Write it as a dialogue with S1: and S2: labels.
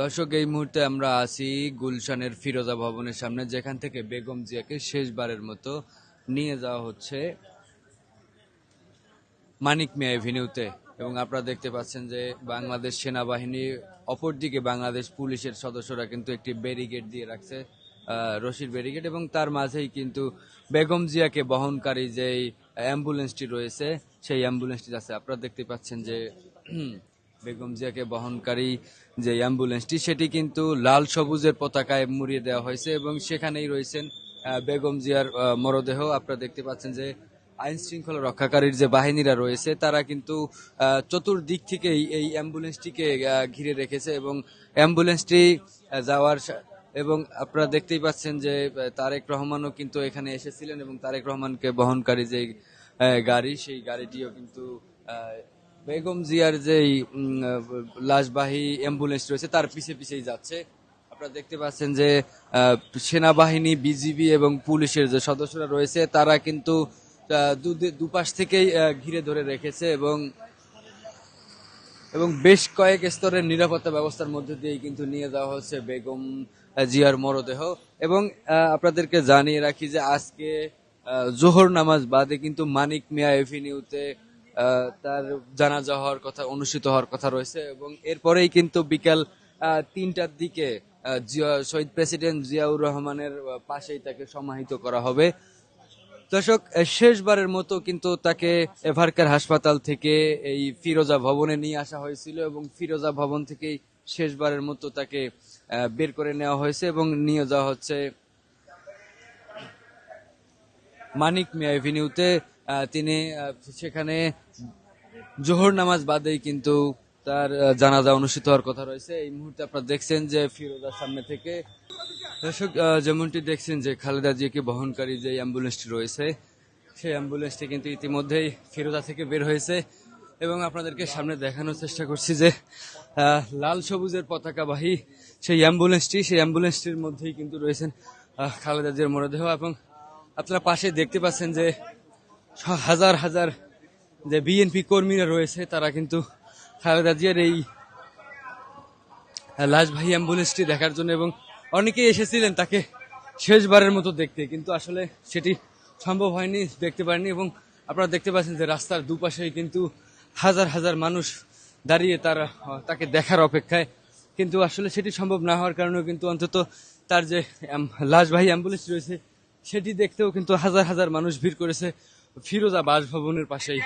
S1: দর্শক, এই মুহূর্তে আমরা আছি গুলশানের ফিরোজা ভবনের সামনে, যেখান থেকে বেগম জিয়াকে শেষবারের মতো নিয়ে যাওয়া হচ্ছে মানিক মিয়া এভিনিউতে। এবং আপনারা দেখতে পাচ্ছেন যে বাংলাদেশ সেনাবাহিনী, অপরদিকে বাংলাদেশ পুলিশের সদস্যরা কিন্তু একটি ব্যারিকেড দিয়ে রাখছে রশির ব্যারিকেড, এবং তার মাঝেই কিন্তু বেগম জিয়াকে বহনকারী যেই অ্যাম্বুলেন্সটি রয়েছে, সেই অ্যাম্বুলেন্সটি আছে। আপনারা দেখতে পাচ্ছেন যে বেগম জিয়াকে বহনকারী যে অ্যাম্বুলেন্সটি, সেটি কিন্তু লাল সবুজের পতাকায় মুড়িয়ে দেওয়া হয়েছে এবং সেখানেই রয়েছেন বেগম জিয়ার মরদেহ। আপনারা দেখতে পাচ্ছেন যে আইন শৃঙ্খলা রক্ষাকারীর যে বাহিনীরা রয়েছে, তারা কিন্তু চতুর্দিক থেকেই এই অ্যাম্বুলেন্সটিকে ঘিরে রেখেছে এবং অ্যাম্বুলেন্সটি যাওয়ার এবং আপনারা দেখতেই পাচ্ছেন যে তারেক রহমানও কিন্তু এখানে এসেছিলেন এবং তারেক রহমানকে বহনকারী যে গাড়ি, সেই গাড়িটিও কিন্তু বেগম জিয়ার যে লাশবাহী অ্যাম্বুলেন্স রয়েছে, তার পিছে পিছেই যাচ্ছে। আপনারা দেখতে পাচ্ছেন যে সেনাবাহিনী, বিজিবি এবং পুলিশের যে সদস্যরা রয়েছে, তারা কিন্তু দুপাশ থেকেই ঘিরে ধরে রেখেছে এবং এবং বেশ কয়েক স্তরের নিরাপত্তা ব্যবস্থার মধ্যে দিয়েই কিন্তু নিয়ে যাওয়া হচ্ছে বেগম জিয়ার মরদেহ। এবং আপনাদেরকে জানিয়ে রাখি যে আজকে জোহর নামাজ বাদে কিন্তু মানিক মিয়া এভিনিউতে তার জানাজা হওয়ার কথা, অনুষ্ঠিত হওয়ার কথা রয়েছে এবং এরপরেই কিন্তু বিকাল তিনটার দিকে শহীদ প্রেসিডেন্ট জিয়াউর রহমানের পাশেই তাকে সমাহিত করা হবে। দর্শক শেষবারের মতো কিন্তু তাকে এভারকার হাসপাতাল থেকে এই ফিরোজা ভবনে নিয়ে আসা হয়েছিল এবং ফিরোজা ভবন থেকেই শেষবারের মতো তাকে বের করে নেওয়া হয়েছে এবং নিয়ে যাওয়া হচ্ছে মানিক মিয়া এভিনিউতে। তিনি সেখানে জোহর নামাজ বাদেই কিন্তু তার জানাজা অনুষ্ঠিত হওয়ার কথা রয়েছে। এই মুহূর্তে আপনারা দেখছেন যে ফিরোজার সামনে থেকে, দর্শক যেমনটি দেখছেন যে খালেদা জিয়াকে বহনকারী যে অ্যাম্বুলেন্সটি রয়েছে, সেই অ্যাম্বুলেন্সটি কিন্তু ইতিমধ্যেই ফিরোজা থেকে বের হয়েছে এবং আপনাদেরকে সামনে দেখানোর চেষ্টা করছি যে লাল সবুজের পতাকাবাহী সেই অ্যাম্বুলেন্সটি, সেই অ্যাম্বুলেন্সটির মধ্যেই কিন্তু রয়েছেন খালেদা জিয়ার মরদেহ এবং আপনারা পাশে দেখতে পাচ্ছেন যে হাজার হাজার যে বিএনপি কর্মীরা রয়েছে, তারা কিন্তু খালেদা জিয়ার এই লাশ ভাই অ্যাম্বুলেন্সটি দেখার জন্য এবং অনেকেই এসেছিলেন তাকে শেষবারের মতো দেখতে। কিন্তু আসলে সেটি সম্ভব হয়নি, দেখতে পারেনি এবং আপনারা দেখতে পাচ্ছেন যে রাস্তার দুপাশেই কিন্তু হাজার হাজার মানুষ দাঁড়িয়ে তারা তাকে দেখার অপেক্ষায়। কিন্তু আসলে সেটি সম্ভব না হওয়ার কারণেও কিন্তু অন্তত তার যে লাশবাহী অ্যাম্বুলেন্স রয়েছে, সেটি দেখতেও কিন্তু হাজার হাজার মানুষ ভিড় করেছে। ফিরোজা বাসভবনের পাশেই।